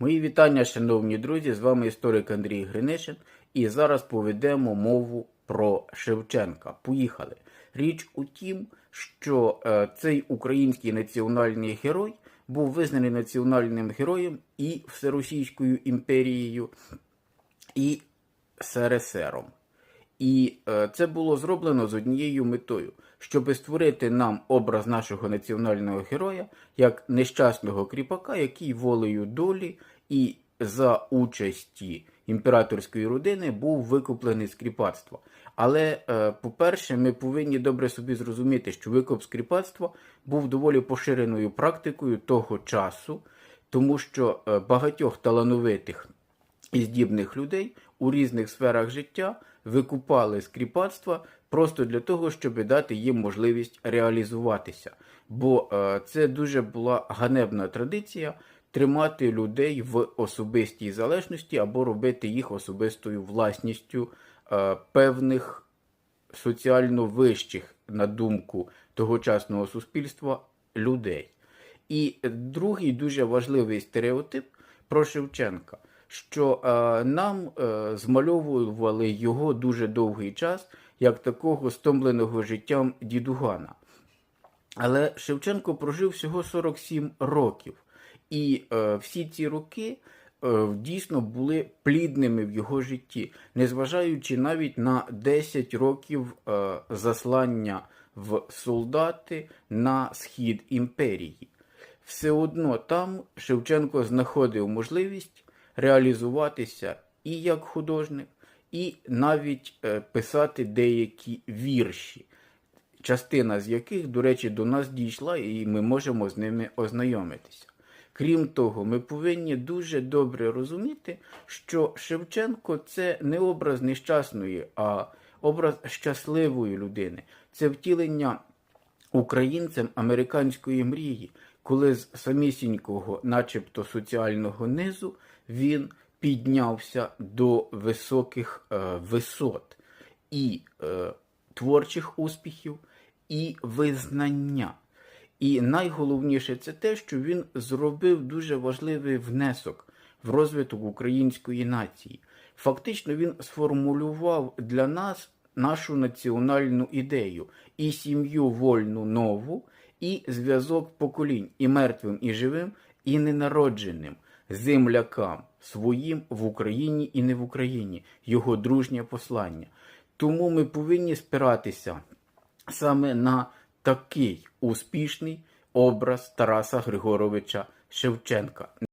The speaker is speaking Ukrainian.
Мої вітання, шановні друзі, з вами історик Андрій Гринишин, і зараз поведемо мову про Шевченка. Поїхали. Річ у тім, що е, цей український національний герой був визнаний національним героєм і Всеросійською імперією, і СРСРом. І е, це було зроблено з однією метою, щоб створити нам образ нашого національного героя як нещасного кріпака, який волею долі і за участі імператорської родини був викуплений з кріпацтва. Але, е, по-перше, ми повинні добре собі зрозуміти, що викуп з був доволі поширеною практикою того часу, тому що е, багатьох талановитих і здібних людей у різних сферах життя викупали з кріпацтва просто для того, щоб дати їм можливість реалізуватися. Бо е, це дуже була ганебна традиція тримати людей в особистій залежності або робити їх особистою власністю е, певних соціально вищих, на думку тогочасного суспільства, людей. І другий дуже важливий стереотип про Шевченка, що е, нам е, змальовували його дуже довгий час як такого стомленого життям дідугана. Але Шевченко прожив всього 47 років, і е, всі ці роки е, дійсно були плідними в його житті, незважаючи навіть на 10 років е, заслання в солдати на схід імперії. Все одно там Шевченко знаходив можливість реалізуватися і як художник, і навіть е, писати деякі вірші частина з яких, до речі, до нас дійшла, і ми можемо з ними ознайомитися. Крім того, ми повинні дуже добре розуміти, що Шевченко це не образ нещасної, а образ щасливої людини. Це втілення українцем американської мрії, коли з самісінького, начебто соціального низу, він піднявся до високих е, висот і е, творчих успіхів, і визнання. І найголовніше це те, що він зробив дуже важливий внесок в розвиток української нації. Фактично, він сформулював для нас нашу національну ідею і сім'ю вольну нову, і зв'язок поколінь і мертвим, і живим, і ненародженим землякам своїм в Україні і не в Україні, його дружнє послання. Тому ми повинні спиратися саме на такий успішний образ Тараса Григоровича Шевченка.